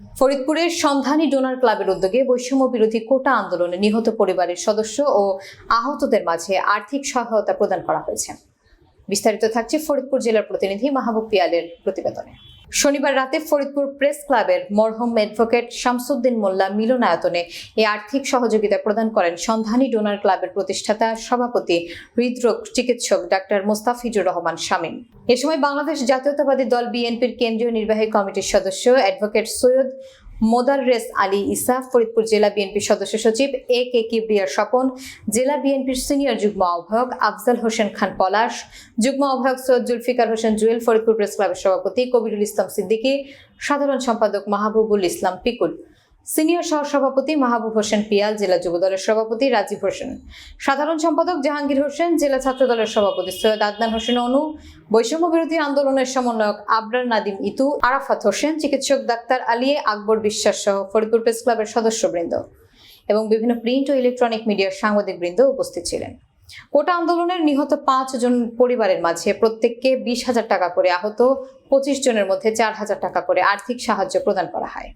ফরিদপুরের সন্ধানী ডোনার ক্লাবের উদ্যোগে বৈষম্য বিরোধী কোটা আন্দোলনে নিহত পরিবারের সদস্য ও আহতদের মাঝে আর্থিক সহায়তা প্রদান করা হয়েছে। বিস্তারিত থাকছে ফরিদপুর জেলার প্রতিনিধি মাহবুব পিয়ালের প্রতিবেদনে। শনিবার রাতে ফরিদপুর প্রেস ক্লাবের মরহম অ্যাডভোকেট শামসুদ্দিন মোল্লা মিলনায়তনে এই আর্থিক সহযোগিতা প্রদান করেন সন্ধানী ডোনার ক্লাবের প্রতিষ্ঠাতা সভাপতি হৃদরোগ চিকিৎসক ডাক্তার মোস্তাফিজুর রহমান শামীম। এ সময় বাংলাদেশ জাতীয়তাবাদী দল বিএনপির কেন্দ্রীয় নির্বাহী কমিটির সদস্য অ্যাডভোকেট সৈয়দ মোদাররেস আলী ইসা, ফরিদপুর জেলা বিএনপির সদস্য সচিব এ কে কিবরিয়া স্বপন, জেলা বিএনপির সিনিয়র যুগ্ম আহ্বায়ক আফজাল হোসেন খান পলাশ, যুগ্ম আহ্বায়ক সৈয়দ জুলফিকার হোসেন জুয়েল, ফরিদপুর প্রেস ক্লাবের সভাপতি কবিরুল ইসলাম সিদ্দিকী, সাধারণ সম্পাদক মাহবুবুল ইসলাম পিকুল। সিনিয়র সহসভাপতি মাহবুব হোসেন পিয়াল, জেলা যুবদলের সভাপতি রাজীব হোসেন। সাধারণ সম্পাদক জাহাঙ্গীর হোসেন, জেলা ছাত্র দলের সভাপতি সৈয়দ আদনান হোসেন অনু, বৈষম্য বিরোধী আন্দোলনের সমন্বয়ক আবরার নাদিম ইতু, আরাফাত হোসেন, চিকিৎসক ডাক্তার আলিয়ে আকবর বিশ্বাস সহ ফরিদপুর প্রেস ক্লাবের সদস্যবৃন্দ এবং বিভিন্ন প্রিন্ট ও ইলেকট্রনিক মিডিয়ার সাংবাদিকবৃন্দ উপস্থিত ছিলেন। কোটা আন্দোলনের নিহত পাঁচ জন পরিবারের মাঝে প্রত্যেককে বিশ হাজার টাকা করে আহত, পঁচিশ জনের মধ্যে চার হাজার টাকা করে আর্থিক সাহায্য প্রদান করা হয়।